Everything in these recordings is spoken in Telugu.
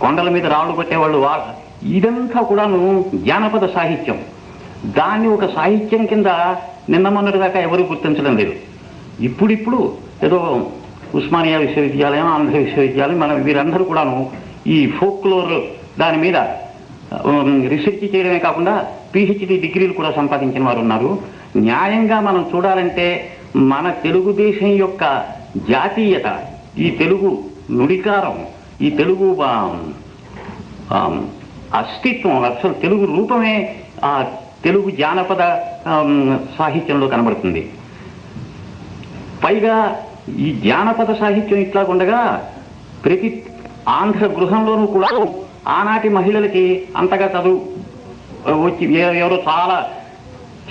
కొండల మీద రాళ్ళు కొట్టేవాళ్ళు ఇదంతా కూడాను జానపద సాహిత్యం. దాన్ని ఒక సాహిత్యం కింద నిన్న మొన్నటిదాకా ఎవరు గుర్తించడం లేదు. ఇప్పుడిప్పుడు ఏదో ఉస్మానియా విశ్వవిద్యాలయం ఆంధ్ర విశ్వవిద్యాలయం మనం వీరందరూ కూడాను ఈ ఫోక్లోర్ దాని మీద రీసెర్చ్ చేయడమే కాకుండా పిహెచ్డి డిగ్రీలు కూడా సంపాదించిన వారు ఉన్నారు. న్యాయంగా మనం చూడాలంటే మన తెలుగుదేశం యొక్క జాతీయత ఈ తెలుగు నుడికారం ఈ తెలుగు అస్తిత్వం అసలు తెలుగు రూపమే ఆ తెలుగు జానపద సాహిత్యంలో కనబడుతుంది. పైగా ఈ జానపద సాహిత్యం ఇట్లా ఉండగా ప్రతి ఆంధ్ర గృహంలోనూ కూడా ఆనాటి మహిళలకి అంతగా చదువు వచ్చి ఎవరో చాలా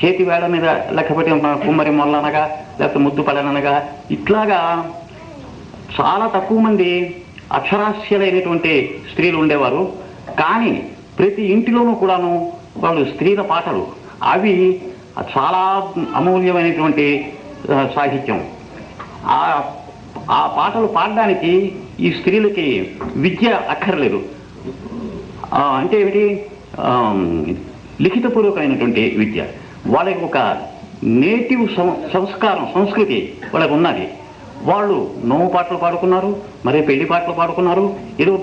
చేతి వేళ మీద లెక్కపెట్టి కుమ్మరి మొల్లనగా లేకపోతే ముద్దు పడనగా ఇట్లాగా చాలా తక్కువ మంది అక్షరాస్యులైనటువంటి స్త్రీలు ఉండేవారు. కానీ ప్రతి ఇంటిలోనూ కూడాను వాళ్ళు స్త్రీల పాటలు. అవి చాలా అమూల్యమైనటువంటి సాహిత్యం. ఆ ఆ పాటలు పాడడానికి ఈ స్త్రీలకి విద్య అక్కర్లేదు. అంటే ఏమిటి? లిఖితపూర్వకమైనటువంటి విద్య. వాళ్ళకి ఒక నేటివ్ సం- సంస్కారం సంస్కృతి వాళ్ళకు ఉన్నది. వాళ్ళు నోము పాటలు పాడుకున్నారు మరి పెళ్ళి పాటలు పాడుకున్నారు ఏదో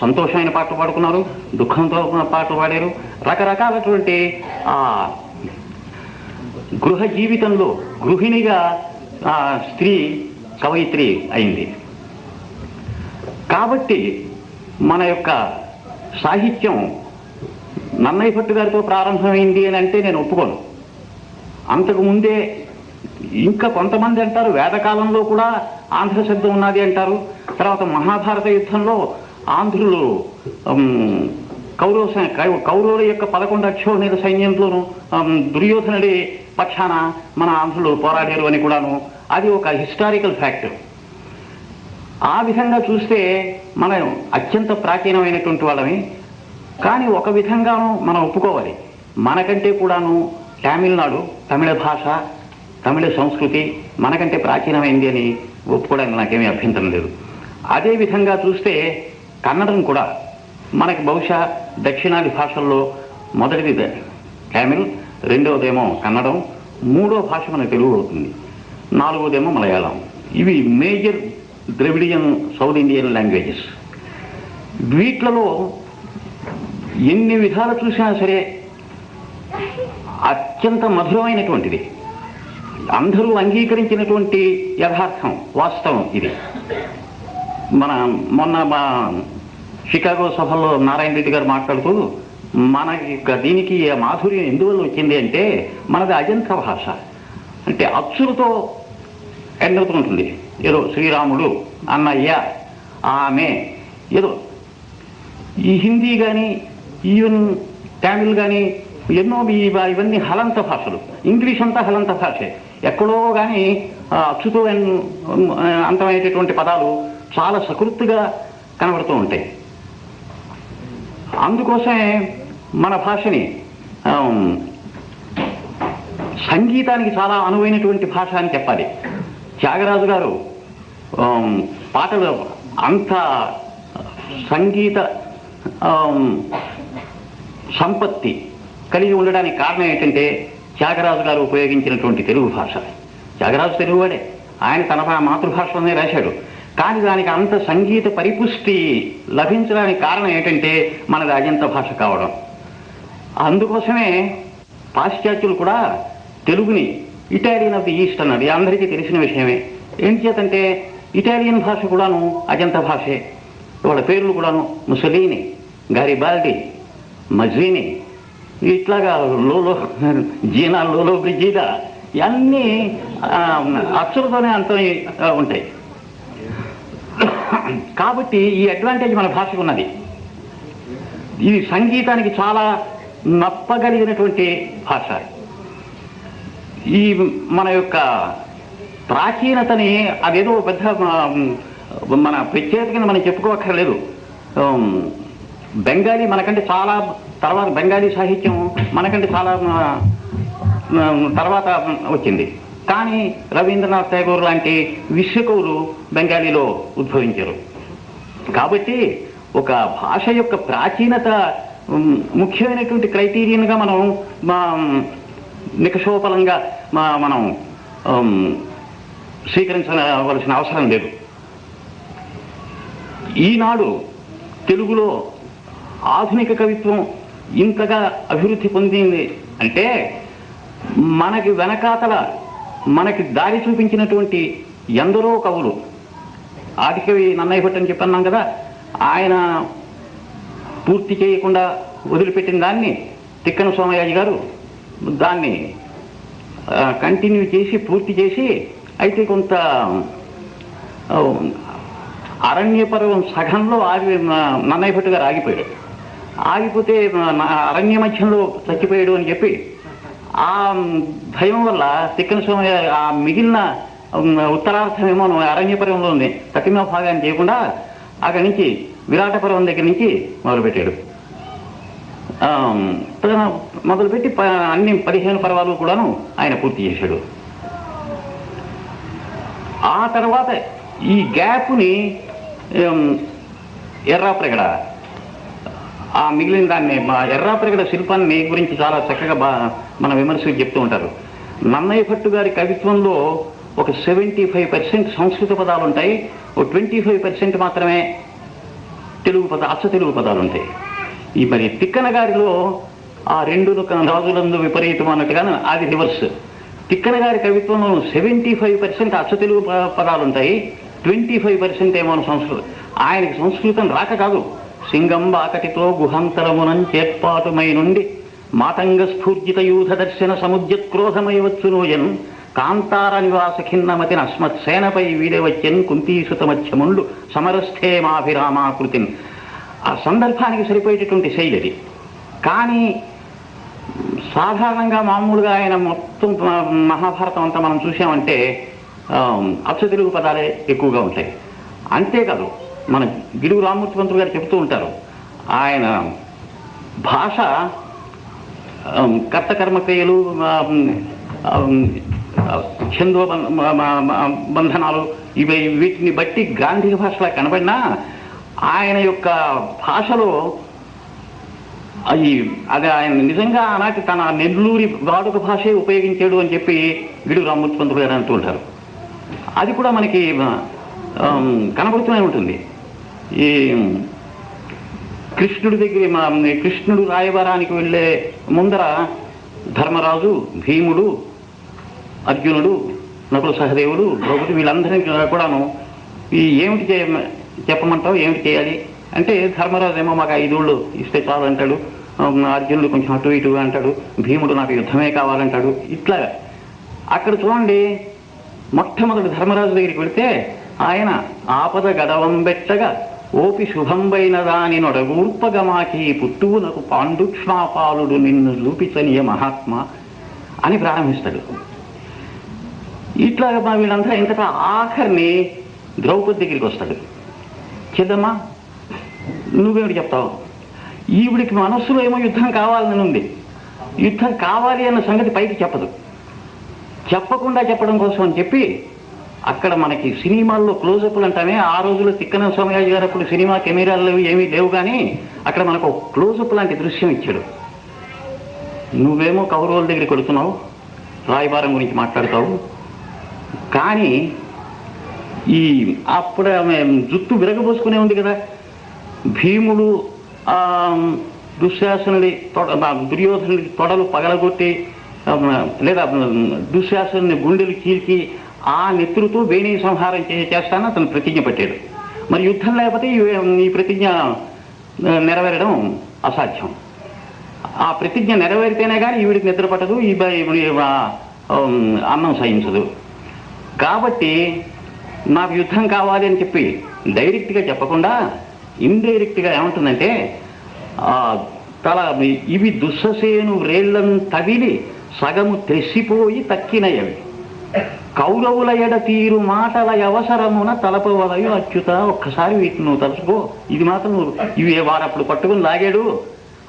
సంతోషమైన పాటలు పాడుకున్నారు దుఃఖంతో పాటలు పాడారు రకరకాలటువంటి ఆ గృహ జీవితంలో గృహిణిగా ఆ స్త్రీ కవయిత్రి అయింది. కాబట్టి మన యొక్క సాహిత్యం నన్నయ్య భట్టు గారితో ప్రారంభమైంది అని అంటే నేను ఒప్పుకోను. అంతకు ముందే ఇంకా కొంతమంది అంటారు వేదకాలంలో కూడా ఆంధ్ర శబ్దం ఉన్నది అంటారు. తర్వాత మహాభారత యుద్ధంలో ఆంధ్రులు కౌరవ సై- కౌరవుల యొక్క పదకొండు అక్షోహిణీల సైన్యంలోనూ దుర్యోధనుడి పక్షాన మన ఆంధ్రులు పోరాడారు అని కూడాను. అది ఒక హిస్టారికల్ ఫ్యాక్ట్. ఆ విధంగా చూస్తే మనం అత్యంత ప్రాచీనమైనటువంటి వాళ్ళమే. కానీ ఒక విధంగాను మనం ఒప్పుకోవాలి. మనకంటే కూడాను తమిళనాడు తమిళ భాష తమిళ సంస్కృతి మనకంటే ప్రాచీనమైంది అని ఒప్పుకోవడానికి నాకేమీ అభ్యంతరం లేదు. అదేవిధంగా చూస్తే కన్నడం కూడా మనకి బహుశా దక్షిణాది భాషల్లో మొదటిది తమిళ్ రెండవదేమో కన్నడం మూడో భాష మన తెలుగు అవుతుంది. నాలుగోదేమో మలయాళం. ఇవి major Dravidian South Indian languages. వీట్లలో ఎన్ని విధాలు చూసినా సరే అత్యంత మధురమైనటువంటిది. అందరూ అంగీకరించినటువంటి యథార్థం వాస్తవం ఇది. మన మొన్న మా షికాగో సభలో నారాయణ రెడ్డి గారు మాట్లాడుతూ మన యొక్క దీనికి మాధుర్యం ఎందువల్ల వచ్చింది అంటే మనది అజంత భాష. అంటే అచ్చులతో ఎండవుతుంటుంది ఏదో శ్రీరాముడు అన్నయ్య ఆమె ఏదో. ఈ హిందీ కానీ ఈవెన్ తమిళ్ కానీ ఎన్నో ఇవన్నీ హలంత భాషలు. ఇంగ్లీష్ అంతా హలంత భాషే. ఎక్కడో కానీ అచ్చుతో అంతమయ్యేటటువంటి అంతమైనటువంటి పదాలు చాలా సకృత్తుగా కనబడుతూ ఉంటాయి. అందుకోసమే మన భాషని సంగీతానికి చాలా అనువైనటువంటి భాష అని చెప్పాలి. త్యాగరాజు గారు పాటలు అంత సంగీత సంపత్తి కలిగి ఉండడానికి కారణం ఏంటంటే త్యాగరాజు గారు ఉపయోగించినటువంటి తెలుగు భాష. త్యాగరాజు తెలుగువాడే. ఆయన తన మాతృభాషలోనే రాశాడు. కానీ దానికి అంత సంగీత పరిపుష్టి లభించడానికి కారణం ఏంటంటే మనది రాజంత భాష కావడం. అందుకోసమే పాశ్చాత్యులు కూడా తెలుగుని ఇటాలియన్ ఆఫ్ ది ఈస్ట్ అన్నది అందరికీ తెలిసిన విషయమే. ఏం చేతంటే ఇటాలియన్ భాష కూడాను అజంత భాషే. వాళ్ళ పేర్లు కూడాను ముసలీని గారిబాల్డి మజ్వీని ఇట్లాగా లోలో జీనా లోలో బ్రిజీదా ఇవన్నీ ఆ, అక్షరతోనే అంత ఉంటాయి. కాబట్టి ఈ అడ్వాంటేజ్ మన భాషకు ఉన్నది. ఇది సంగీతానికి చాలా నప్పగలిగినటువంటి భాష. ఈ మన యొక్క ప్రాచీనతని అదేదో పెద్ద మన ప్రత్యేకంగా మనం చెప్పుకోక్కర్లేదు. బెంగాలీ మనకంటే చాలా తర్వాత బెంగాలీ సాహిత్యం మనకంటే చాలా తర్వాత వచ్చింది. కానీ రవీంద్రనాథ్ ఠాగూర్ లాంటి విశ్వకవులు బెంగాలీలో ఉద్భవించారు. కాబట్టి ఒక భాష యొక్క ప్రాచీనత ముఖ్యమైనటువంటి క్రైటీరియన్గా మనం మా నికషోపలంగా మా మనం స్వీకరించవలసిన అవసరం లేదు. ఈనాడు తెలుగులో ఆధునిక కవిత్వం ఇంతగా అభివృద్ధి పొందింది అంటే మనకి వెనకాతల మనకి దారి చూపించినటువంటి ఎందరో కవులు. ఆదికవి నన్నయ్య భట్ అని చెప్పన్నాం కదా ఆయన పూర్తి చేయకుండా వదిలిపెట్టిన దాన్ని తిక్కన సోమయాజి గారు దాన్ని కంటిన్యూ చేసి పూర్తి చేసి అయితే కొంత అరణ్యపర్వం సగంలో ఆగి నన్నయ్య భట్ గారు ఆగిపోయాడు ఆగిపోతే నా- అరణ్య మధ్యంలో చచ్చిపోయాడు అని చెప్పి ఆ భయం వల్ల తిక్కన స్వామి ఆ మిగిలిన ఉమ్, ఉత్తరార్థమేమో అరణ్యపురంలో ఉంది. తక్కిన భాగాన్ని చేయకుండా అక్కడి నుంచి విరాటపురం దగ్గర నుంచి మొదలుపెట్టాడు. మొదలుపెట్టి ప- అన్ని పదిహేను పర్వాలు కూడాను ఆయన పూర్తి చేశాడు. ఆ తర్వాత ఈ గ్యాప్ని ఎర్రాప్రగడ ఆ మిగిలిన దాన్ని మా ఎర్రాప్రగడ శిల్పాన్ని గురించి చాలా చక్కగా బా మన విమర్శలు చెప్తూ ఉంటారు. నన్నయ్య భట్టు గారి కవిత్వంలో ఒక సెవెంటీ ఫైవ్ పర్సెంట్ సంస్కృత పదాలు ఉంటాయి. ఒక ట్వంటీ ఫైవ్ పర్సెంట్ మాత్రమే తెలుగు పద అచ్చ తెలుగు పదాలు ఉంటాయి. ఈ మరి తిక్కన గారిలో ఆ రెండు రాజులందు విపరీతం అన్నట్టుగా అది రివర్స్. తిక్కన గారి కవిత్వంలో సెవెంటీ ఫైవ్ పర్సెంట్ అచ్చ తెలుగు పదాలు ఉంటాయి. ట్వంటీ ఫైవ్ పర్సెంట్ ఏమో సంస్కృతం ఆయనకి సంస్కృతం రాక కాదు. సింగం బాకటితో గుహంతరమునం చేర్పాటుమై నుండి మాతంగ స్ఫూర్జిత యూథ దర్శన సముద్యక్రోధమై వచ్చునోయన్ కాంతార నివాస ఖిన్నమతిన అస్మత్సేనపై వీడవచ్చన్ కుంతీసుతమధ్యముండు సమరస్థే మాభిరామాకృతిని ఆ సందర్భానికి సరిపోయేటటువంటి శైలి అది. కానీ సాధారణంగా మామూలుగా ఆయన మొత్తం మహాభారతం అంతా మనం చూసామంటే అచ్చ తెలుగు పదాలే ఎక్కువగా ఉంటాయి. అంతేకాదు మన గిడుగు రామూర్తి పంతులు గారు చెప్తూ ఉంటారు. ఆయన భాష ఆ, కర్త కర్మక్రియలు బంధనాలు ఇవి వీటిని బట్టి గాంధీ భాషలా కనబడినా ఆయన యొక్క భాషలో అది అది ఆయన నిజంగా ఆనాటి తన నెల్లూరి వాడుక భాషే ఉపయోగించాడు అని చెప్పి గిడు రామ్మూర్తి పంతులు గారు అంటూ ఉంటారు. అది కూడా మనకి కనబడుతూనే ఉంటుంది. ఈ కృష్ణుడి దగ్గర మా కృష్ణుడు రాయవరానికి వెళ్ళే ముందర ధర్మరాజు భీముడు అర్జునుడు నకుల సహదేవుడు ద్రౌపది వీళ్ళందరినీ కూడాను ఈ ఏమిటి చేయ చెప్పమంటావు ఏమిటి చేయాలి? అంటే ధర్మరాజు ఏమో మాకు ఐదుళ్ళు ఇస్తే చాలు అంటాడు. అర్జునుడు కొంచెం అటు ఇటు అంటాడు. భీముడు నాకు యుద్ధమే కావాలంటాడు. ఇట్లా అక్కడ చూడండి మొట్టమొదటి ధర్మరాజు దగ్గరికి వెళితే ఆయన ఆపద గడవం బెట్టగా ఓపి శుభంబైన దాని నొడగూర్పగమాకి పుట్టువునకు పాండుక్ష్మాపాలుడు నిన్ను చూపించనియ మహాత్మ అని ప్రారంభిస్తాడు. ఇట్లా మా వీళ్ళంతా ఇంతటా ఆఖరిని ద్రౌపది దగ్గరికి వస్తాడు. చెద్దమ్మా నువ్వేమిటి చెప్తావు? ఈవిడికి మనస్సులో ఏమో యుద్ధం కావాలని ఉంది. యుద్ధం కావాలి అన్న సంగతి పైకి చెప్పదు. చెప్పకుండా చెప్పడం కోసం అని చెప్పి అక్కడ మనకి సినిమాల్లో క్లోజప్లు అంటామే. ఆ రోజుల్లో తిక్కన సోమయాజు గారు అప్పుడు సినిమా కెమెరాలు ఏమీ లేవు కానీ అక్కడ మనకు ఒక క్లోజప్ లాంటి దృశ్యం ఇచ్చాడు. నువ్వేమో కౌరవుల దగ్గరికి వెళుతున్నావు రాయబారం గురించి మాట్లాడతావు. కానీ ఈ అప్పుడు ఆమె జుట్టు విరగబోసుకునే ఉంది కదా. భీముడు దుశ్శాసనుడి తొడ దుర్యోధనుడి తొడలు పగలగొట్టి లేదా దుశ్శాసనుని గుండెలు చీల్చి ఆ నెత్తురుతో వేణి సంహారం చేస్తాను చేస్తానని అతను ప్రతిజ్ఞ పెట్టాడు. మరి యుద్ధం లేకపోతే ఈ- ప్రతిజ్ఞ నెరవేరడం అసాధ్యం. ఆ ప్రతిజ్ఞ నెరవేరితేనే కానీ ఈవిడికి నిద్ర పట్టదు ఈ అన్నం సహించదు. కాబట్టి నాకు యుద్ధం కావాలి అని చెప్పి డైరెక్ట్గా చెప్పకుండా ఇండైరెక్ట్గా ఏమంటుందంటే తల ఇవి దుస్ససేను రేళ్ళను తగిలి సగము తెసిపోయి తక్కినయవి కౌరవుల ఎడ తీరు మాటల అవసరమున తలపవలయు అచ్యుత ఒక్కసారి వీటిని నువ్వు తలుసుకో ఇది మాత్రం నువ్వు ఇవి వారు అప్పుడు పట్టుకుని లాగాడు.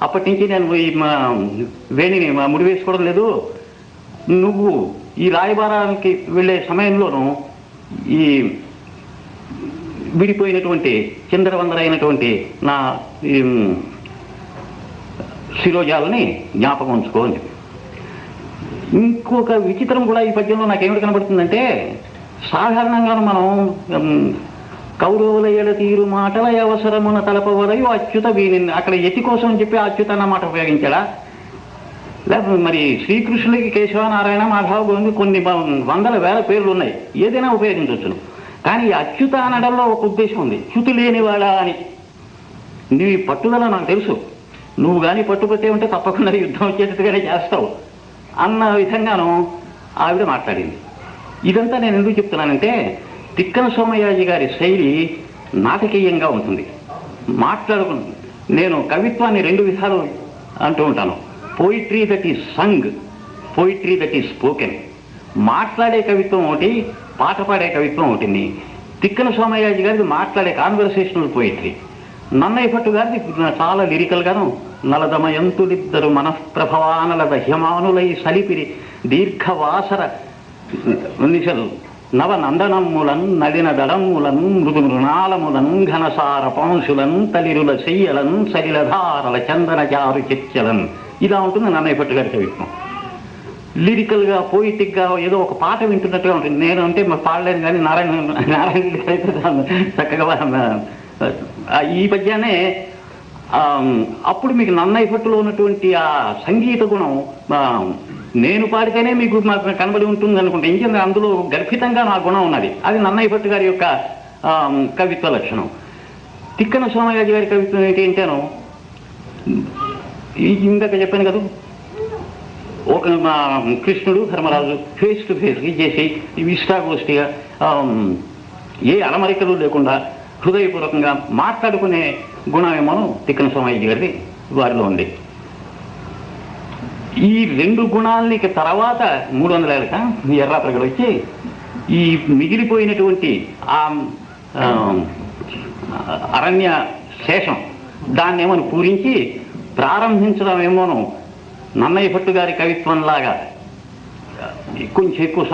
అప్పటి నుంచి నేను ఈ మా వేణిని మా ముడి వేసుకోవడం లేదు. నువ్వు ఈ రాయబారానికి వెళ్ళే సమయంలోనూ ఈ విడిపోయినటువంటి చంద్రవందరైనటువంటి నా ఈ, శిరోజాలని జ్ఞాపకం ఉంచుకోండి ఇంకొక విచిత్రం కూడా ఈ పద్యంలో నాకేమిటి కనబడుతుందంటే సాధారణంగా మనం కౌరవుల ఎడ తీరు మాటల అవసరమున తలపవరయు అచ్యుత వీని అక్కడ యతి కోసం అని చెప్పి అచ్యుత అన్న మాట ఉపయోగించాడా? లేకపోతే మరి శ్రీకృష్ణుడికి కేశవ నారాయణ మాధవ గోవింద కొన్ని వందల వేల పేర్లు ఉన్నాయి ఏదైనా ఉపయోగించవచ్చును కానీ ఈ అచ్యుత అనడంలో ఒక ఉద్దేశం ఉంది. చ్యుతి లేనివాడా అని. నీ పట్టుదల నాకు తెలుసు. నువ్వు కానీ పట్టుపట్టే ఉంటే తప్పకుండా యుద్ధం వచ్చేటట్టుగానే చేస్తావు. అన్న విధంగాను ఆవిడ మాట్లాడింది. ఇదంతా నేను ఎందుకు చెప్తున్నానంటే తిక్కన సోమయాజి గారి శైలి నాటకీయంగా ఉంటుంది. మాట్లాడుకు నేను కవిత్వాన్ని రెండు విధాలు అంటూ ఉంటాను. Poetry that is sung poetry that is spoken మాట్లాడే కవిత్వం ఒకటి పాట పాడే కవిత్వం ఒకటి తిక్కన సోమయాజి గారిది మాట్లాడే కాన్వర్సేషనల్ పోయిట్రీ నన్నయ్య భట్టు గారిది చాలా లిరికల్ గాను నలదమయంతులిద్దరు మనఃప్రభవానల దహ్యమానులై సలిపిరి దీర్ఘవాసర నిశలు నవ నందనమ్ములన్ నడిన దడమ్ములన్ మృదు మృణాలములను ఘనసార పంశులన్ తలిరుల చెయ్యలను సలిలధారల చందన చారు చెచ్చలను. ఇలా ఉంటుంది నన్నయ్య భట్టు గారి కవిత్వం లిరికల్గా పోయిటిక్గా ఏదో ఒక పాట వింటున్నట్టుగా ఉంటుంది. నేను అంటే పాడలేను కానీ నారాయణ నారాయణ అయితే చక్కగా ఈ మధ్యనే అప్పుడు మీకు నన్నయ్య పట్టులో ఉన్నటువంటి ఆ సంగీత గుణం నేను పాడితేనే మీకు మాకు కనబడి ఉంటుంది అనుకుంటే ఇంకేంది అందులో గర్భితంగా నా గుణం ఉన్నది. అది నన్నయ్య పట్టు గారి యొక్క కవిత్వ లక్షణం. తిక్కన సోమయాజి గారి కవిత్వం ఏంటి అంటేను ఇందాక చెప్పాను కదా ఒక మా కృష్ణుడు ధర్మరాజు ఫేస్ టు ఫేస్ చేసి ఇష్టాగోష్ఠిగా ఏ అలమరికలు లేకుండా హృదయపూర్వకంగా మాట్లాడుకునే గుణమేమోనూ తిక్కన సోమయ్య గారిది వారిలో ఉంది. ఈ రెండు గుణాలకి తర్వాత మూడు వందల ఏళ్ళక ఎర్ర వచ్చి ఈ మిగిలిపోయినటువంటి ఆ అరణ్య శేషం దాన్ని ఏమని పూరించి ప్రారంభించడం ఏమోను నన్నయ్య భట్టు గారి కవిత్వంలాగా కొంచెం ఎక్కువ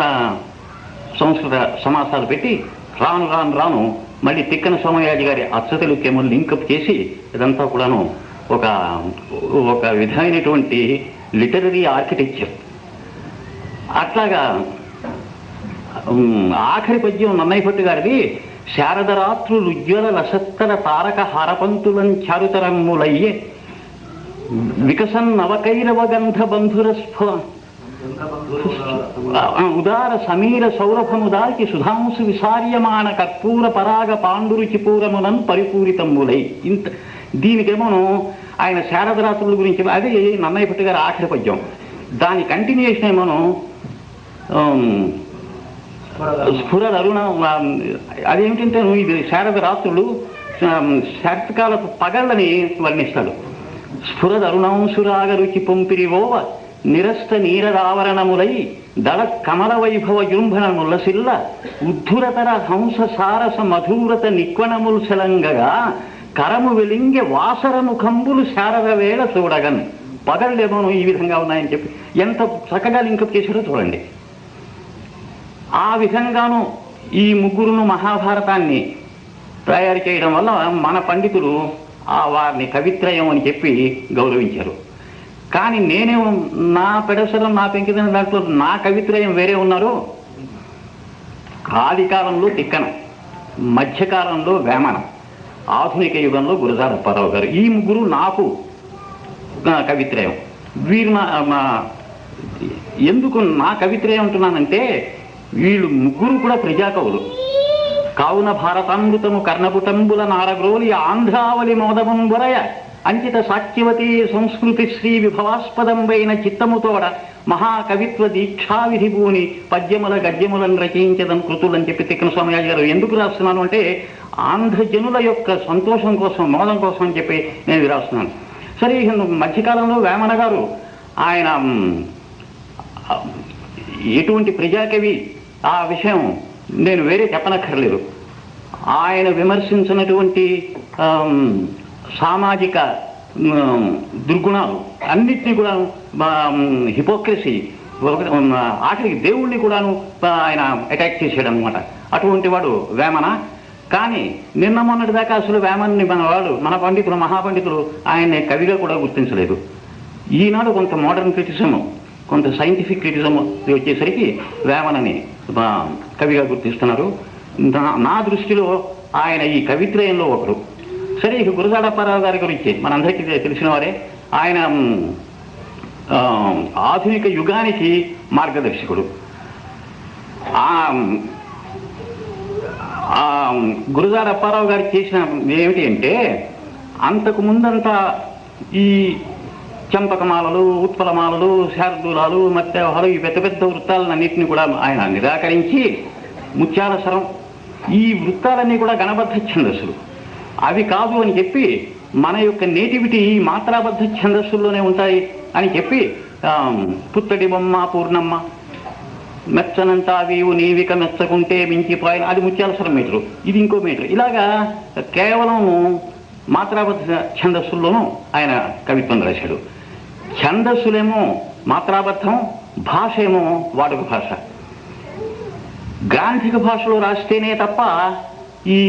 సంస్కృత సమాసాలు పెట్టి రాను రాను రాను మళ్ళీ తిక్కన సోమయాజి గారి అచ్చతలుకేమో లింకప్ చేసి ఇదంతా కూడాను ఒక ఒక విధమైనటువంటి లిటరరీ ఆర్కిటెక్చర్. అట్లాగా ఆఖరి పద్యం నన్నయ్యపట్టు గారిది శారదరాత్రులు ఉజ్వల లసత్తర తారక హారపంతులం చారుతరమ్ములయ్యే వికసన్ నవకైరవ గంధ బంధుర స్ఫ ఉదార సమీర సౌరభముదాకి సుధాంసు విసార్యమాన కర్పూర పరాగ పాండురుచి పూరమునన్ పరిపూరితములై. ఇంత దీనికేమోను ఆయన శారదరాత్రుల గురించి అది నన్నయ్య భట్టు గారు ఆఖరి పద్యం. దాని కంటిన్యూషన్ ఏమోను ఆమ్, స్ఫుర అరుణ అదేమిటంటే నువ్వు ఇది శారద రాత్రులు శరత్కాలపు పగళ్ళని వర్ణిస్తాడు. స్ఫురదరుణం అరుణాంశురాగ రుచి పొంపిరివోవ నిరస్త నీరదావరణములై దళ కమల వైభవ జృంభణ ముల్లసిల్ల ఉద్ధురతర హంస సారస మధురత నిక్వణములు సెలంగగా కరము వెలింగె వాసరము కంబులు శారద వేళ చూడగన్. పగళ్ళేమోను ఈ విధంగా ఉన్నాయని చెప్పి ఎంత చక్కగా లింకప్ చేశారో చూడండి. ఆ విధంగాను ఈ ముగ్గురును మహాభారతాన్ని తయారు చేయడం వల్ల మన పండితులు ఆ వారిని కవిత్రయం అని చెప్పి గౌరవించారు. కానీ నేనేమో నా పెడసరం నా పెంకిదన దాంట్లో నా కవిత్రయం వేరే ఉన్నారు. ఆదికాలంలో తిక్కనం తిక్కన మధ్యకాలంలో వేమనం ఆధునిక యుగంలో గురజాడ పదవ గారు. ఈ ముగ్గురు నాకు కవిత్రయం. వీరు ఎందుకు నా కవిత్రయం అంటున్నానంటే వీళ్ళు ముగ్గురు కూడా ప్రజాకవులు. కావున భారతామృతము కర్ణపుటంబుల నారగ్రోలి ఆంధ్రావళి మోదమం వరయ అంకిత సాక్ష్యవతి సంస్కృతి శ్రీ విభవాస్పదంబైన చిత్తముతోడ మహాకవిత్వ దీక్షావిధి భూని పద్యముల గద్యములను రచయించదం కృతులని చెప్పి తిక్కన స్వామియాజి గారు. ఎందుకు రాస్తున్నాను అంటే ఆంధ్రజనుల యొక్క సంతోషం కోసం మోదం కోసం అని చెప్పి నేను రాస్తున్నాను సరే మధ్యకాలంలో వేమన గారు ఆయన ఎటువంటి ప్రజాకవి ఆ విషయం నేను వేరే చెప్పనక్కర్లేదు. ఆయన విమర్శించినటువంటి సామాజిక దుర్గుణాలు అన్నిటినీ కూడా హిపోక్రసీ ఆఖరికి దేవుణ్ణి కూడాను ఆయన అటాక్ చేసాడు అనమాట అటువంటి వాడు వేమన? కానీ నిన్న మొన్నటి దాకా అసలు వేమన్ని మన వాళ్ళు మన పండితులు మహాపండితులు ఆయన్ని కవిగా కూడా గుర్తించలేదు. ఈనాడు కొంత మోడర్న్ క్రిటిజం కొంత సైంటిఫిక్ క్రిటిజం వచ్చేసరికి వేమనని కవిగా గుర్తిస్తున్నారు. నా- నా దృష్టిలో ఆయన ఈ కవిత్రయంలో ఒకరు. సరే ఇక గురజాడప్పారావు గారి గురించి మనందరికీ తెలిసిన వారే ఆయన ఆధునిక యుగానికి మార్గదర్శకుడు. గురుజాడ అప్పారావు గారు చేసిన ఏమిటి అంటే అంతకు ముందంతా ఈ చంపకమాలలు ఉత్పలమాలలు శారదూలాలు మత్స్యవహాలు ఈ పెద్ద పెద్ద వృత్తాలన్నింటినీ కూడా ఆయన నిరాకరించి ముత్యాల స్వరం ఈ వృత్తాలన్నీ కూడా గణబద్ధ ఛందస్సులు. అవి కాదు అని చెప్పి మన యొక్క నేటివిటీ ఈ మాత్రాబద్ధ ఛందస్సుల్లోనే ఉంటాయి అని చెప్పి పుత్తడి బొమ్మ పూర్ణమ్మ. మెచ్చనంతా వీవు నీవిక మెచ్చకుంటే మించిపోయిన అది ముత్యాలసర మీటరు ఇది ఇంకో మీటరు. ఇలాగా కేవలం మాత్రాబద్ధ ఛందస్సుల్లోనూ ఆయన కవిత్వం రాశాడు. ఛందస్సులేమో మాత్రాబద్ధం భాష ఏమో వాడుక భాష. గ్రాంధిక భాషలో రాస్తేనే తప్ప ఈ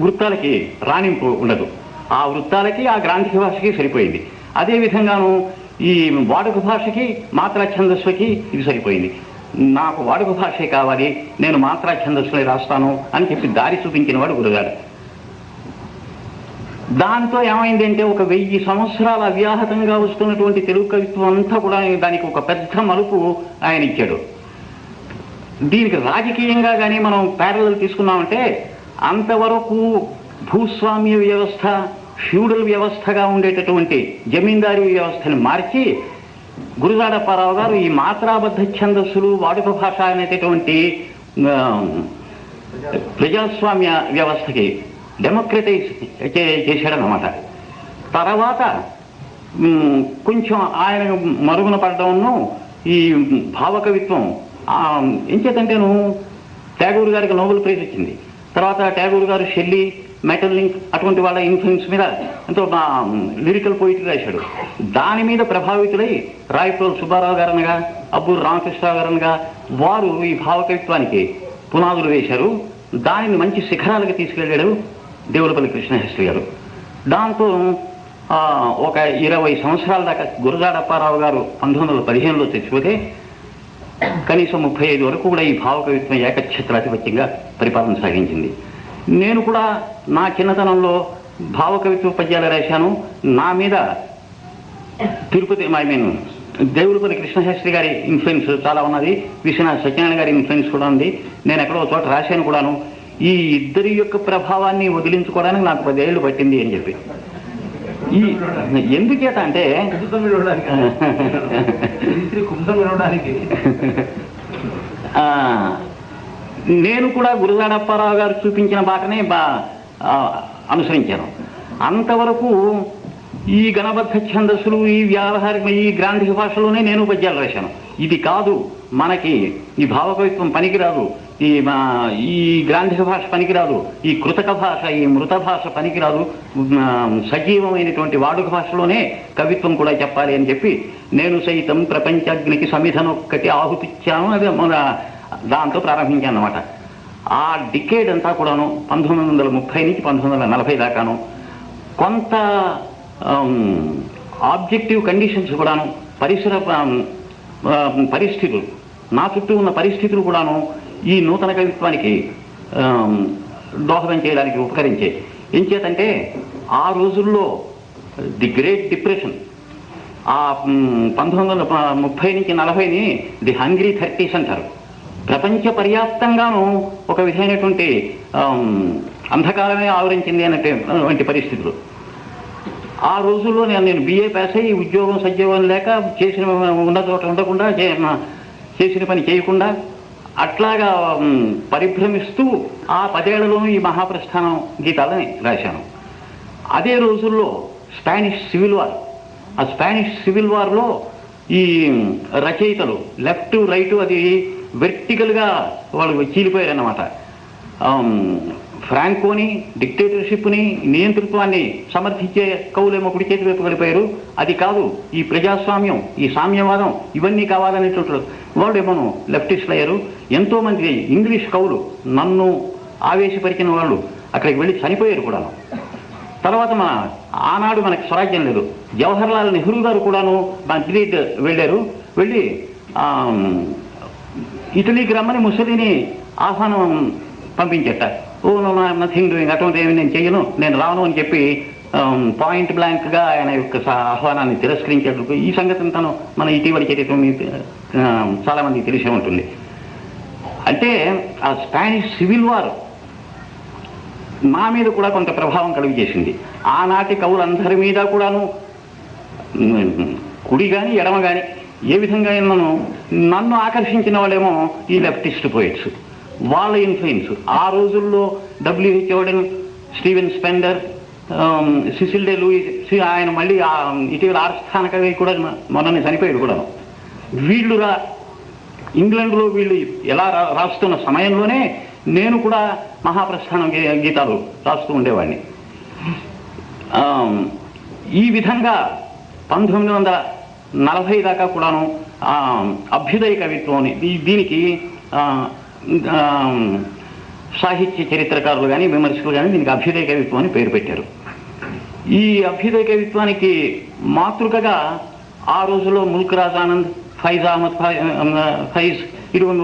వృత్తాలకి రాణింపు ఉండదు. ఆ వృత్తాలకి ఆ గ్రాంధిక భాషకి సరిపోయింది. అదే విధంగాను ఈ వాడుక భాషకి మాత్రా ఛందస్సుకి ఇది సరిపోయింది. నాకు వాడుక భాషే కావాలి నేను మాత్రా ఛందస్సుని రాస్తాను అని చెప్పి దారి చూపించిన వాడు గురుగారు దాంతో ఏమైందంటే ఒక వెయ్యి సంవత్సరాల అవ్యాహతంగా వస్తున్నటువంటి తెలుగు కవిత్వం అంతా కూడా దానికి ఒక పెద్ద మలుపు ఆయన ఇచ్చాడు. దీనికి రాజకీయంగా కానీ మనం ప్యారలల్ తీసుకున్నామంటే అంతవరకు భూస్వామ్య వ్యవస్థ ఫ్యూడల్ వ్యవస్థగా ఉండేటటువంటి జమీందారీ వ్యవస్థను మార్చి గురుజాడప్పారావు గారు ఈ మాత్రాబద్ధ ఛందస్సులు వాడుక భాష అనేటటువంటి ప్రజాస్వామ్య వ్యవస్థకి డెమోక్రటైజ్ చేశాడనమాట తర్వాత కొంచెం ఆయన మరుగున పడడంను ఈ భావకవిత్వం ఎంచేతంటేను ట్యాగూర్ గారికి నోబెల్ ప్రైజ్ వచ్చింది. తర్వాత ట్యాగూర్ గారు షెల్లి మెటల్లింక్ అటువంటి వాళ్ళ ఇన్ఫ్లుయెన్స్ మీద ఎంతో లిరికల్ పోయిటరీ రాశాడు. దాని మీద ప్రభావితులై రాయప్రోలు సుబ్బారావు గారనగా అబ్బూరు రామకృష్ణరావు గారనగా వారు ఈ భావకవిత్వానికి పునాదులు వేశారు. దానిని మంచి శిఖరాలకు తీసుకెళ్ళాడు దేవులపల్లి కృష్ణశాస్త్రి గారు. దాంతో ఒక ఇరవై సంవత్సరాల దాకా గురజాడప్పారావు గారు పంతొమ్మిది వందల పదిహేనులో చచ్చిపోతే కనీసం ముప్పై ఐదు వరకు కూడా ఈ భావకవిత్వం ఏకఛత్రాధిపత్యంగా పరిపాలన సాగించింది. నేను కూడా నా చిన్నతనంలో భావకవిత్వ పద్యాలు రాశాను. నా మీద తిరుపతి ఐ మీన్ దేవులపల్లి కృష్ణశాస్త్రి గారి ఇన్ఫ్లుయెన్స్ చాలా ఉన్నది. విశ్వనాథ్ సత్యనారాయణ గారి ఇన్ఫ్లుయెన్స్ కూడా ఉంది. నేను ఎక్కడో చోట రాశాను కూడాను. ఈ ఇద్దరి యొక్క ప్రభావాన్ని వదిలించుకోవడానికి నాకు పదేళ్ళు పట్టింది అని చెప్పి. ఈ ఎందుచేత అంటే? విడవడానికి విడవడానికి నేను కూడా గురుదాడప్పారావు గారు చూపించిన బాటనే బా అనుసరించాను. అంతవరకు ఈ గణబద్ధ ఛందస్సులు ఈ వ్యావహారిక ఈ గ్రాంధిక భాషలోనే నేను పద్యాలు రాశాను. ఇది కాదు మనకి ఈ భావకవిత్వం పనికిరాదు ఈ మా ఈ గ్రాంధిక భాష పనికిరాదు ఈ కృతక భాష ఈ మృత భాష పనికిరాదు సజీవమైనటువంటి వాడుక భాషలోనే కవిత్వం కూడా చెప్పాలి అని చెప్పి నేను సైతం ప్రపంచాగ్నికి సమిధనొక్కటి ఆహుతిచ్చాను అది మన దాంతో ప్రారంభించాను అనమాట ఆ డికేడ్ అంతా కూడాను పంతొమ్మిది వందల ముప్పై నుంచి పంతొమ్మిది వందల నలభై దాకాను కొంత ఆబ్జెక్టివ్ కండిషన్స్ కూడాను పరిసర పరిస్థితులు నా చుట్టూ ఉన్న పరిస్థితులు కూడాను ఈ నూతన కవిత్వానికి దోహదం చేయడానికి ఉపకరించే ఎంచేతంటే ఆ రోజుల్లో ది గ్రేట్ డిప్రెషన్ ఆ పంతొమ్మిది వందల ముప్పై నుంచి నలభైని ది హంగ్రీ థర్టీస్ అంటారు. ప్రపంచ పర్యాప్తంగాను ఒక విధమైనటువంటి అంధకారమే ఆవరించింది అనేటువంటి పరిస్థితులు. ఆ రోజుల్లో నేను నేను బిఏ పాస్ అయ్యి ఉద్యోగం సద్యోగం లేక చేసిన ఉన్న చోట ఉండకుండా చేసిన పని చేయకుండా అట్లాగా పరిభ్రమిస్తూ ఆ పదేళ్ళలోనూ ఈ మహాప్రస్థానం గీతాలని రాశాను. అదే రోజుల్లో స్పానిష్ సివిల్ వార్. ఆ స్పానిష్ సివిల్ వార్లో ఈ రచయితలు లెఫ్ట్ రైట్ అది వెర్టికల్గా వాళ్ళు చీలిపోయారు అన్నమాట ఫ్రాంకోని డిక్టేటర్షిప్ని నియంతృత్వాన్ని సమర్థించే కవులేమో కుడి చేతి వైపు వెళ్ళిపోయారు అది కాదు ఈ ప్రజాస్వామ్యం ఈ సామ్యవాదం ఇవన్నీ కావాలనేటువంటి వాళ్ళేమో లెఫ్టిస్ట్లు అయ్యారు ఎంతోమంది ఇంగ్లీష్ కవులు నన్ను ఆవేశపరిచిన వాళ్ళు అక్కడికి వెళ్ళి చనిపోయారు కూడాను తర్వాత మన ఆనాడు మనకి స్వరాజ్యం లేదు. జవహర్లాల్ నెహ్రూ గారు కూడాను మద్రీద్ వెళ్ళారు. వెళ్ళి ఇటలీకి రమ్మని ముసలిని ఆహ్వానం పంపించేట. ఓ నథింగ్ డూయింగ్ అటువంటి ఏమి నేను చేయను నేను రాను అని చెప్పి um, పాయింట్ బ్లాంక్గా ఆయన యొక్క ఆహ్వానాన్ని తిరస్కరించేందుకు ఈ సంగతిని తను మన ఇటీవలి చరిత్ర మీ um, చాలా తెలిసే ఉంటుంది. అంటే ఆ స్పానిష్ సివిల్ వార్ మా మీద కూడా కొంత ప్రభావం కలుగు చేసింది. ఆనాటి కవులందరి మీద కూడాను కుడి కానీ ఎడమ కానీ ఏ విధంగా నన్ను నన్ను ఆకర్షించిన వాళ్ళేమో ఈ లెఫ్టిస్ట్ పోయిట్స్ వాళ్ళ ఇన్ఫ్లుయెన్స్ ఆ రోజుల్లో W H Auden Stephen Spender Cecil Day Lewis ఆయన మళ్ళీ um, ఇటీవల ఆస్థాన కవి కూడా మొన్ననే చనిపోయాడు కూడా వీళ్ళు రా ఇంగ్లాండ్లో వీళ్ళు ఎలా రాస్తున్న సమయంలోనే నేను కూడా మహాప్రస్థానం గీతాలు రాస్తూ ఉండేవాడిని. Um, ఈ విధంగా పంతొమ్మిది వందల నలభై దాకా కూడాను um, అభ్యుదయ కవిత్వం అని దీనికి uh, సాహిత్య చరిత్రకారులు కానీ విమర్శకులు కానీ దీనికి అభ్యుదయ కవిత్వం అని పేరు పెట్టారు. ఈ అభ్యుదయ కవిత్వానికి మాతృకగా ఆ రోజుల్లో ముల్క్ రాజ్ ఆనంద్ ఫైజ్ అహ్మద్ ఫై- ఫైజ్ ఇటువంటి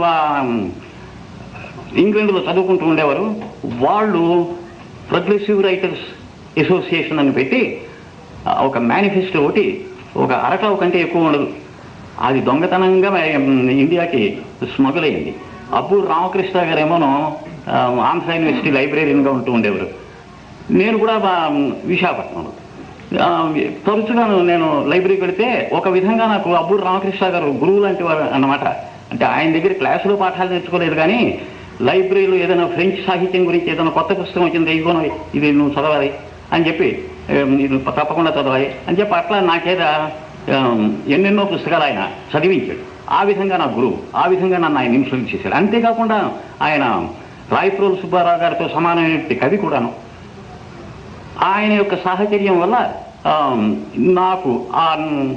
ఇంగ్లాండ్లో చదువుకుంటూ ఉండేవారు. వాళ్ళు ప్రోగ్రెసివ్ రైటర్స్ అసోసియేషన్ అని పెట్టి ఒక మేనిఫెస్టో ఒకటి ఒక అరటావు కంటే ఎక్కువ ఉండదు. అది దొంగతనంగా ఇండియాకి స్మగుల్ అయింది అబ్బు రామకృష్ణ గారేమోనో ఆ, ఆంధ్ర యూనివర్సిటీ లైబ్రరీగా ఉంటూ ఉండేవారు. నేను కూడా బా- విశాఖపట్నంలో. తరచుగా నేను లైబ్రరీకి వెళితే ఒక విధంగా నాకు అబ్బూరు రామకృష్ణ గారు గురువు లాంటి వారు అన్నమాట. అంటే ఆయన దగ్గర క్లాసులో పాఠాలు నేర్చుకోలేదు కానీ లైబ్రరీలో ఏదైనా ఫ్రెంచ్ సాహిత్యం గురించి ఏదైనా కొత్త పుస్తకం వచ్చింది ఇదిగో ఇది నువ్వు చదవాలి అని చెప్పి ఏం, తప్పకుండా చదవాలి అని చెప్పి అట్లా నాకేదా ఎన్నెన్నో పుస్తకాలు ఆయన చదివించాడు. ఆ విధంగా నా గురువు ఆ విధంగా నన్ను ఆయన ఇన్ఫ్లుయెన్స్ చేశాడు. అంతేకాకుండా ఆయన రాయప్రోలు సుబ్బారావు గారితో సమానమైన కవి కూడాను. ఆయన యొక్క సాహచర్యం వల్ల ఆ, నాకు ఆ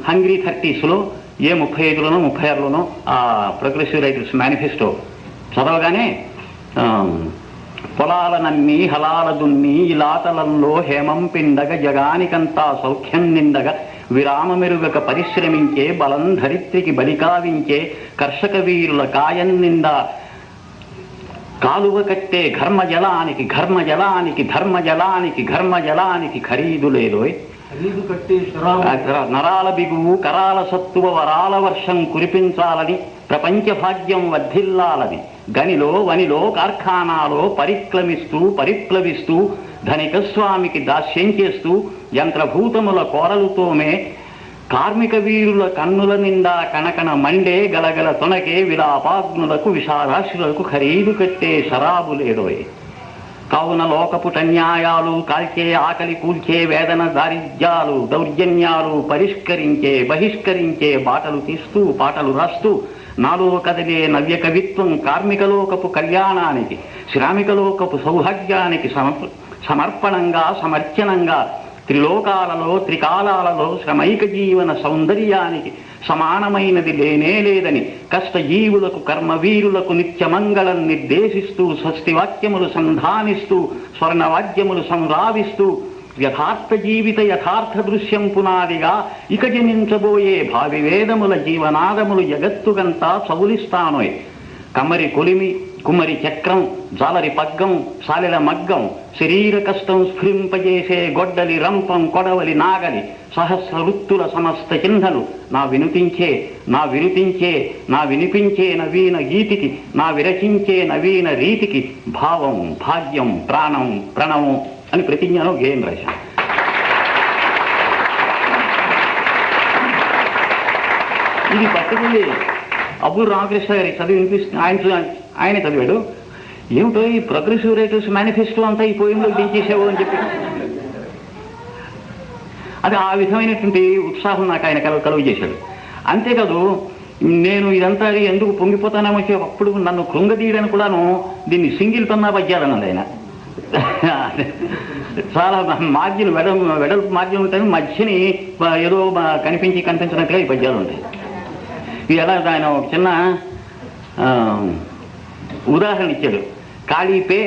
హంగ్రీ థర్టీస్లో ఏ ముప్పై ఐదులోనో ముప్పై ఆరులోనో ఆ ప్రోగ్రెసివ్ రైటర్స్ మేనిఫెస్టో చదవగానే పొలాలనన్నీ హలాల దున్ని ఇలాతలంలో హేమం పిండగ జగానికంతా సౌఖ్యం నిండగ విరామ మెరుగక పరిశ్రమించే బలం ధరిత్రికి బలికావించే కర్షక వీరుల కాయం నిండా కాలువ కట్టే ఘర్మ జలానికి ఘర్మ జలానికి ధర్మ జలానికి ఘర్మ జలానికి ఖరీదు లేదోయ్ నరాల బిగువు కరాల సత్తువ వరాల వర్షం కురిపించాలని ప్రపంచ భాగ్యం వర్ధిల్లాలని గనిలో వనిలో కార్ఖానాలో పరిక్రమిస్తూ పరిప్లవిస్తూ ధనిక స్వామికి దాస్యం చేస్తూ యంత్రభూతముల కోరలుతోమే కార్మిక వీరుల కన్నుల నిండా కనకన మండే గలగల తొనకే విలాపాగ్నులకు విషారాశులకు ఖరీదు కట్టే శరాబులేడోయ్ కావున లోకపుటన్యాయాలు కాల్చే ఆకలి కూల్చే వేదన దారిద్ర్యాలు దౌర్జన్యాలు పరిష్కరించే బహిష్కరించే బాటలు తీస్తూ పాటలు రాస్తూ నాలో కదిలే నవ్య కవిత్వం కార్మికలోకపు కళ్యాణానికి శ్రామికలోకపు సౌభాగ్యానికి సమర్ప సమర్పణంగా సమర్చనంగా త్రిలోకాలలో త్రికాలాలలో శ్రమైక జీవన సౌందర్యానికి సమానమైనది లేనే లేదని కష్టజీవులకు కర్మవీరులకు నిత్యమంగళం నిర్దేశిస్తూ స్వస్తివాక్యములు సంధానిస్తూ స్వర్ణవాద్యములు సంరావిస్తూ యథార్థ జీవిత యథార్థ దృశ్యం పునాదిగా ఇక జనించబోయే భావి వేదముల జీవనాదములు జగత్తుగంతా చౌలిస్తానోయ్ కమరి కొలిమి కుమరి చక్రం జాలరి పగ్గం సాలెల మగ్గం శరీర కష్టం స్ఫురింపజేసే గొడ్డలి రంపం కొడవలి నాగలి సహస్ర వృత్తుల సమస్త చిహ్నలు నా వినిపించే నా వినిపించే నా వినిపించే నవీన గీతికి నా విరచించే నవీన రీతికి భావం భాగ్యం ప్రాణం ప్రణవం అని ప్రతిజ్ఞలో గేయం రాశాను. ఇది పట్టుకుని అప్పుడు రామకృష్ణ గారి చదివి వినిపిస్తుంది ఆయన ఆయనే చదివాడు. ఏమిటో ఈ ప్రోగ్రెసివ్ రైటర్స్ మేనిఫెస్టో అంతా ఈ పోయిందో దించేసావు అని చెప్పి. అది ఆ విధమైనటువంటి ఉత్సాహం నాకు ఆయన కలు కలుగు చేశాడు. అంతేకాదు నేను ఇదంతా ఎందుకు పొంగిపోతానేమో చెప్పి అప్పుడు నన్ను కృంగదీయడానికి కూడాను దీన్ని సింగిల్ పన్నా పద్యాలన్నది ఆయన. చాలా మార్జిన్ వెడల్ వెడల్పు మార్జిన్ ఉంటాయి. మధ్యని ఏదో కనిపించి కనిపించినట్టుగా ఈ పద్యాలు ఉంటాయి. ఇది ఎలా ఆయన ఒక చిన్న ఆ, ఉదాహరణ ఇచ్చాడు. కాళీపే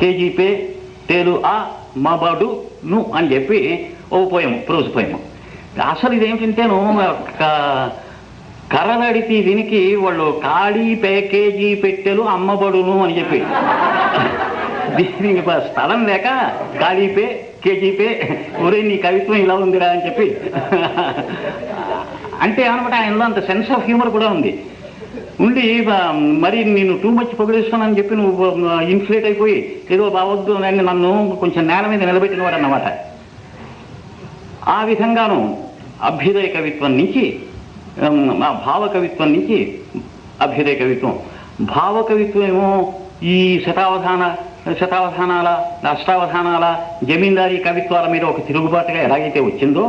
కేజీ పే తేలు ఆ మబడు ను అని చెప్పి ఓ పోయము ప్రోజు పోయము. అసలు ఇదేమిటంటేను క- దీనికి వాళ్ళు ఖాళీ ప్యాకేజీ పెట్టెలు అమ్మబడును అని చెప్పి. దీనికి స్థలం లేక ఖాళీ పే కేజీ పే ఒరే నీ కవిత్వం ఇలా ఉందిరా అని చెప్పి. అంటే అనమాట ఆయనలో అంత సెన్స్ ఆఫ్ హ్యూమర్ కూడా ఉంది. ఉండి మరి నేను టూ మచ్ పొగిడేస్తానని చెప్పి నువ్వు ఇన్ఫ్లేట్ అయిపోయి ఏదో బావద్దు అని నన్ను కొంచెం నేల మీద నిలబెట్టినవాడు అన్నమాట ఆ విధంగాను అభ్యుదయ కవిత్వం నుంచి భావ కవిత్వం నుంచి అభ్యుదయ కవిత్వం. భావ కవిత్వం ఏమో ఈ శతావధాన శతావధానాల అష్టావధానాల జమీందారీ కవిత్వాల మీద ఒక తిరుగుబాటుగా ఎలాగైతే వచ్చిందో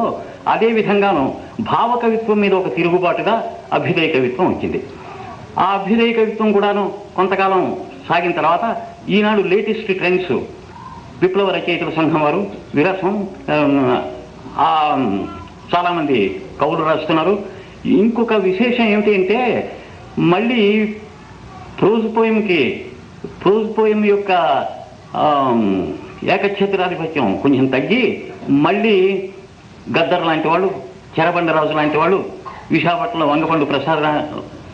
అదే విధంగాను భావ కవిత్వం మీద ఒక తిరుగుబాటుగా అభ్యుదయ కవిత్వం వచ్చింది. ఆ అభ్యుదయ కవిత్వం కూడాను కొంతకాలం సాగిన తర్వాత ఈనాడు లేటెస్ట్ ట్రెండ్స్ విప్లవ రచయితల సంఘం వారు విరసం చాలామంది కవులు రాస్తున్నారు. ఇంకొక విశేషం ఏమిటి అంటే మళ్ళీ ప్రోజ్ పోయంకి ప్రోజ్ పోయం యొక్క ఆమ్, ఏకఛత్రాధిపత్యం కొంచెం తగ్గి మళ్ళీ గద్దర్ లాంటి వాళ్ళు చెరబండరాజు లాంటి వాళ్ళు విశాఖపట్నంలో వంగపండు ప్రసాద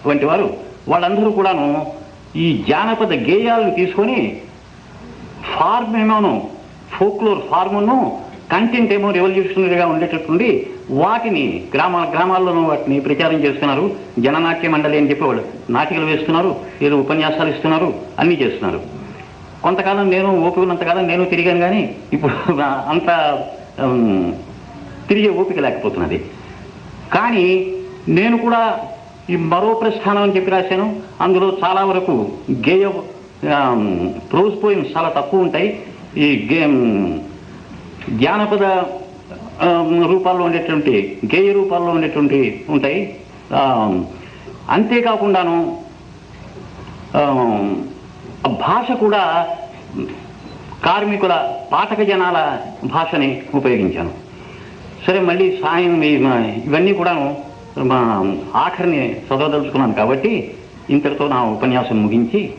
వంటి వారు వాళ్ళందరూ కూడాను ఈ జానపద గేయాలను తీసుకొని ఫార్మ్ ఏమోను ఫోక్లోర్ ఫార్మును కంటెంట్ ఏమో రెవల్యూషనరీగా ఉండేటట్టుండి వాటిని గ్రామ గ్రామాల్లోనూ వాటిని ప్రచారం చేస్తున్నారు. జననాట్య మండలి అని చెప్పేవాడు నాటికలు వేస్తున్నారు ఏదో ఉపన్యాసాలు ఇస్తున్నారు అన్నీ చేస్తున్నారు. కొంతకాలం నేను ఓపిక ఉన్నంతకాలం నేను తిరిగాను కానీ ఇప్పుడు అంత తిరిగే ఓపిక లేకపోతున్నది. కానీ నేను కూడా ఈ మరో ప్రస్థానం అని చెప్పి రాశాను. అందులో చాలా వరకు గేయ ప్రోజ్ పోయిమ్స్ చాలా తక్కువ ఉంటాయి. ఈ గేమ్ జానపద రూపాల్లో ఉండేటువంటి గేయ రూపాల్లో ఉండేటువంటి ఉంటాయి. అంతేకాకుండాను ఆ, భాష కూడా కార్మికుల పాఠక జనాల భాషని ఉపయోగించాను. సరే మళ్ళీ సాయం ఈ- ఇవన్నీ కూడాను మా ఆఖరిని చదవదలుచుకున్నాను కాబట్టి ఇంతటితో నా ఉపన్యాసం ముగించి